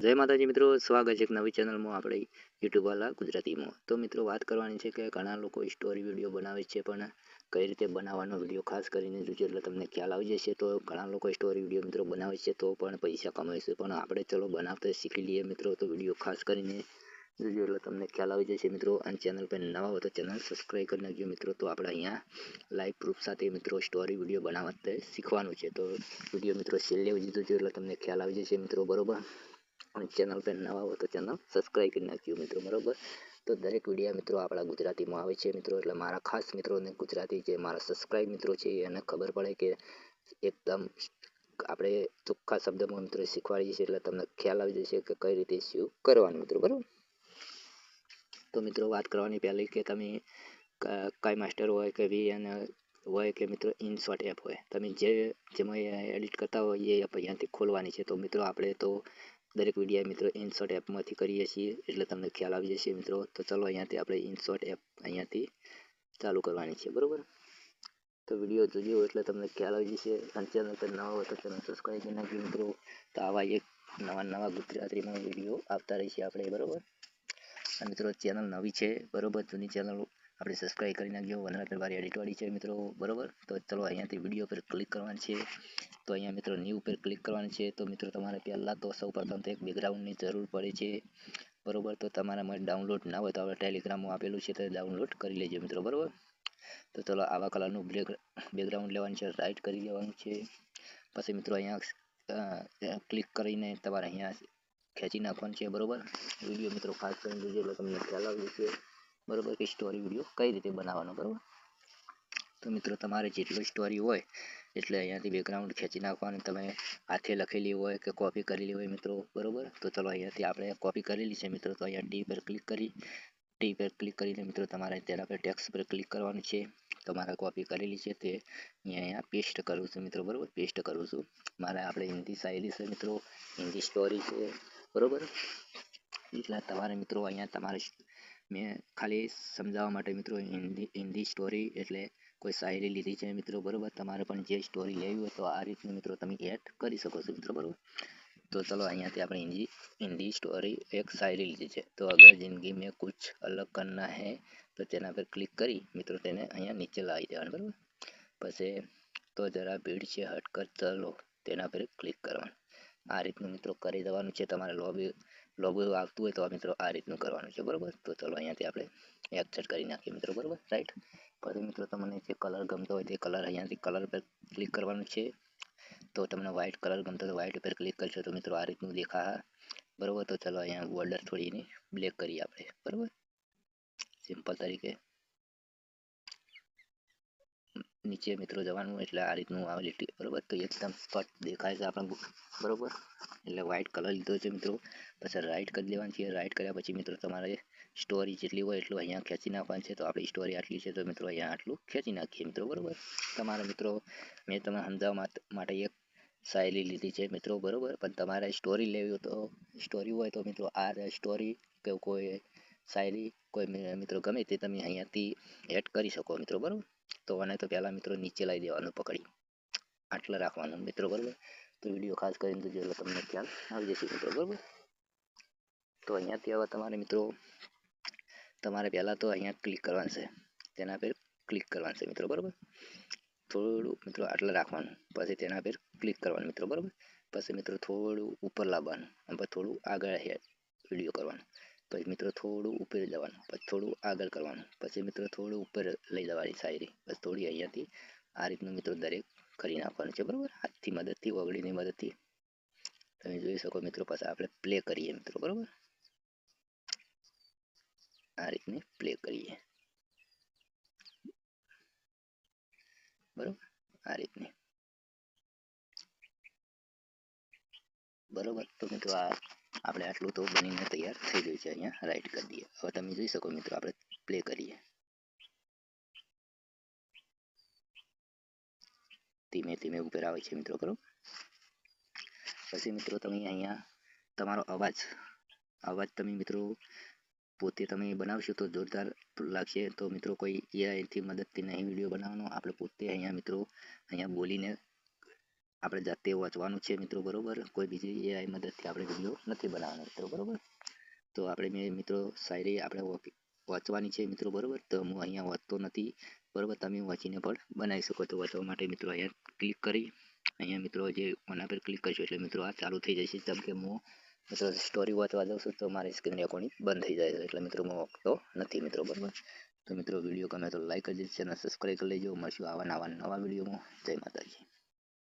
જય માતાજી મિત્રો, સ્વાગત છે એક નવી ચેનલમાં આપણે યુટ્યુબ વાળા ગુજરાતીમાં. તો મિત્રો, વાત કરવાની છે કે ઘણા લોકો સ્ટોરી વીડિયો બનાવે છે, પણ કઈ રીતે બનાવવાનો વીડિયો ખાસ કરીને જોજો એટલે તમને ખ્યાલ આવી જશે, તો ઘણા લોકો સ્ટોરી વીડિયો મિત્રો બનાવે છે, તો પણ પૈસા કમાય છે પણ આપણે ચલો બનાવતા શીખી લઈએ મિત્રો, તો વીડિયો ખાસ કરીને જોજો એટલે તમને ખ્યાલ આવી જશે મિત્રો. અને ચેનલ પર નવા હોય તો ચેનલ સબસ્ક્રાઈબ કરી નાખજો મિત્રો. તો આપણે અહીંયા લાઈવ પ્રૂફ સાથે મિત્રો સ્ટોરી વીડિયો બનાવવા શીખવાનું છે. તો વીડિયો મિત્રો છેલ્લે જોજો એટલે તમને ખ્યાલ આવી જશે મિત્રો, બરોબર? અને ચેનલ પર નવા હો તો ચેનલ સબસ્ક્રાઈબ કરી નાખજો મિત્રો, બરાબર? તો દરેક વિડીયા મિત્રો આપણા ગુજરાતીમાં આવે છે મિત્રો, એટલે મારા ખાસ મિત્રોને ગુજરાતી જે મારા સબસ્ક્રાઈબ મિત્રો છે, એને ખબર પડે કે એકદમ આપણે ચોખ્ખા શબ્દમાં મિત્રો શીખવાડીએ છીએ, એટલે તમને ખ્યાલ આવી જશે કે કઈ રીતે શું કરવાનું મિત્રો, બરાબર? તો મિત્રો વાત કરવાની પહેલી કે તમે કઈ માસ્ટર હોય કે વીએન હોય કે મિત્રો ઇનશોર્ટ એપ હોય, તમે જે, જેમાં એડિટ કરતા હોય એ એપ અહીંયાથી ખોલવાની છે. તો મિત્રો આપણે તો દરેક વીડિયો મિત્રો ઇનશોર્ટ એપમાંથી કરીએ છીએ, એટલે તમને ખ્યાલ આવી જશે મિત્રો. તો ચલો અહીંયાથી આપણે ઇનશોર્ટ એપ અહીંયાથી ચાલુ કરવાની છે, બરાબર? તો વીડિયો જોજો એટલે તમને ખ્યાલ આવી જશે. અને ચેનલ પર નવા હોય તો ચેનલ સબસ્ક્રાઈબ કરી નાખજો મિત્રો. તો આવા એક નવા નવા ગુજરાતીમાં વીડિયો આવતા રહીશે આપણે, બરાબર? અને મિત્રો ચેનલ નવી છે, બરાબર? જૂની ચેનલ આપણે સબસ્ક્રાઈબ કરી નાખજો વનરા પરવારી એડિટવાળી છે મિત્રો, બરાબર? તો ચલો અહીંયાથી વીડિયો પર ક્લિક કરવાની છે. તો અહીંયા મિત્રો ન્યૂ પર ક્લિક કરવાની છે. તો મિત્રો તમારે પહેલાં તો સૌ પ્રથમ તો એક બેકગ્રાઉન્ડની જરૂર પડે છે. બરાબર? તો તમારામાં ડાઉનલોડ ના હોય તો આપણે ટેલિગ્રામમાં આપેલું છે તો ડાઉનલોડ કરી લેજો મિત્રો, બરાબર? તો ચલો આવા કલરનું બ્લેક બેકગ્રાઉન્ડ લેવાનું છે રાઇટ કરી લેવાનું છે. પછી મિત્રો અહીંયા ક્લિક કરીને તમારે અહીંયા ખેંચી નાખવાનું છે, બરાબર? વીડિયો મિત્રો ખાસ કરીને જોજો એટલે તમને ખ્યાલ આવી જશે. બરાબર કે સ્ટોરી વીડિયો કઈ રીતે બનાવવાનો, બરાબર? તો મિત્રો, તમારે જેટલો સ્ટોરી હોય, એટલે અહીંયાથી બેકગ્રાઉન્ડ ખેંચી નાખવાનું, તમે હાથે લખેલી હોય કે કોપી કરેલી હોય મિત્રો, બરાબર? તો ચલો અહીંયાથી આપણે કોપી કરેલી છે મિત્રો, તો અહીંયા ટી પર ક્લિક કરી ટી પર ક્લિક કરીને મિત્રો, તમારે તેના પર ટેક્સ પર ક્લિક કરવાનું છે. તમારે કોપી કરેલી છે તે અહીંયા પેસ્ટ કરું છું મિત્રો, બરાબર? પેસ્ટ કરું છું. મારે આપણે હિન્દી શાયરી છે મિત્રો, હિન્દી સ્ટોરી છે, બરાબર? એટલે તમારે મિત્રો, અહીંયા તમારે મેં ખાલી સમજાવવા માટે મિત્રો હિન્દી હિન્દી સ્ટોરી એટલે કોઈ શાયરી લીધી છે મિત્રો, બરાબર? તમારે પણ જે સ્ટોરી લેવી હોય તો આ રીતનું મિત્રો તમે એડ કરી શકો છો મિત્રો, બરાબર? તો ચલો અહીંયાથી આપણે હિન્દી હિન્દી સ્ટોરી એક શાયરી લીધી છે. તો અગર જિંદગી મેં કુછ અલગ કરના હે, તો તેના પર ક્લિક કરી મિત્રો તેને અહીંયા નીચે લાવી દેવાનું, બરાબર? પછી તો જરા ભીડ છે, હટકર, ચલો, તેના પર ક્લિક કરવાનું. આ રીતનું મિત્રો કરી દેવાનું છે. તમારે લોબી લોબી આવતું હોય તો મિત્રો આ રીતનું કરવાનું છે. બરાબર? તો ચલો અહીંયાથી આપણે એક્સેટ કરી નાખીએ મિત્રો. બરાબર? રાઈટ પછી મિત્રો તમને જે કલર ગમતો હોય તે કલર અહીંયાથી કલર પર ક્લિક કરવાનું છે. તો તમને વ્હાઇટ કલર ગમતો તો વ્હાઇટ ઉપર ક્લિક કરશો તો મિત્રો આ રીતનું દેખા બરાબર? તો ચલો અહીંયા બોર્ડર થોડી એની બ્લેક કરીએ આપણે. બરાબર? સિમ્પલ તરીકે. નીચે મિત્રો જવાનું એટલે આ રીતનું આવે લીટી બરાબર? તો એકદમ સ્પષ્ટ દેખાય છે આપણને બરાબર? એટલે વ્હાઇટ કલર લીધો છે મિત્રો. પછી રાઈટ કરી દેવાની છે. રાઈટ કર્યા પછી મિત્રો તમારે સ્ટોરી જેટલી હોય એટલું અહીંયા ખેંચી નાખવાની છે. તો આપણી સ્ટોરી આટલી છે તો મિત્રો અહીંયા આટલું ખેંચી નાખીએ મિત્રો, બરાબર? તમારા મિત્રો, મેં તમને સમજાવવા માટે એક શાયરી લીધી છે મિત્રો, બરાબર? પણ તમારે સ્ટોરી લેવી હોય તો સ્ટોરી હોય તો મિત્રો આ સ્ટોરી કે કોઈ શાયરી કોઈ મિત્રો ગમે તે તમે અહીંયાથી એડ કરી શકો મિત્રો, બરાબર? તો અને તો પહેલાં મિત્રો નીચે લાવી દેવાનું પકડી. આટલા રાખવાનું મિત્રો, બરાબર? તો વીડિયો ખાસ કરીને એટલે તમને ખ્યાલ આવી જશે મિત્રો, બરાબર? તો અહીંયાથી હવે તમારે મિત્રો, તમારે પહેલાં તો અહીંયા ક્લિક કરવાનું છે. તેના પર ક્લિક કરવાનું છે મિત્રો, બરાબર? થોડું મિત્રો આટલા રાખવાનું, પછી તેના પર ક્લિક કરવાનું મિત્રો, બરાબર? પછી મિત્રો થોડું ઉપર લાવવાનું પછી થોડું આગળ વીડિયો કરવાનું. પછી મિત્રો થોડું ઉપર જવાનું, પછી થોડું આગળ કરવાનું, પછી મિત્રો થોડું ઉપર લઈ જવાની શાયરી પછી થોડી અહીંયાથી આ રીતનું મિત્રો દરેક કરી નાખવાનું છે, બરાબર? હાથથી મદદથી, ઓગળીની મદદથી. તમે જોઈ શકો મિત્રો પાસે આપણે પ્લે કરીએ મિત્રો, બરાબર? આ રીતની પ્લે કરીએ. બરોબર? આ રીતની. બરોબર? તો મિત્રો આ આપણે આટલું તો બનીને તૈયાર થઈ ગયું છે અહીંયા રાઈટ કરી દઈએ. હવે તમે જોઈ શકો મિત્રો, આપણે પ્લે કરીએ. ધીમે ધીમે ઉપર આવે છે મિત્રો, બરોબર? પછી મિત્રો, તમે અહીંયા તમારો અવાજ અવાજ તમે મિત્રો પોતે તમે બનાવશો તો જોરદાર લાગશે. તો મિત્રો કોઈ એઆઈથી મદદથી નહીં વીડિયો બનાવવાનો, આપણે પોતે અહીંયા મિત્રો અહીંયા બોલીને આપણે જાતે વાંચવાનું છે મિત્રો, બરોબર? કોઈ બીજી એઆઈ મદદથી આપણે વીડિયો નથી બનાવવાનો મિત્રો, બરોબર? તો આપણે મેં મિત્રો શાયરી આપણે વાંચવાની છે મિત્રો, બરોબર? તો હું અહીંયા વાંચતો નથી, બરોબર? તમે વાંચીને પણ બનાવી શકો તો વાંચવા માટે મિત્રો અહીંયા ક્લિક કરી, અહીંયા મિત્રો જે ઓના પર ક્લિક કરશો એટલે મિત્રો આ ચાલુ થઈ જશે. જેમ કે હું મિત્રો સ્ટોરી વાંચવા જાઉં છું તો મારી સ્ક્રીન રેકોર્ડિંગ બંધ થઈ જાય છે એટલે મિત્રો હું વાંચતો નથી મિત્રો, બરાબર? તો મિત્રો વીડિયો ગમે તો લાઈક કરી દેજો, ચેનલ સબસ્ક્રાઈબ કરી લેજો. મળશું આવા નવા નવા વિડીયોમાં. જય માતાજી.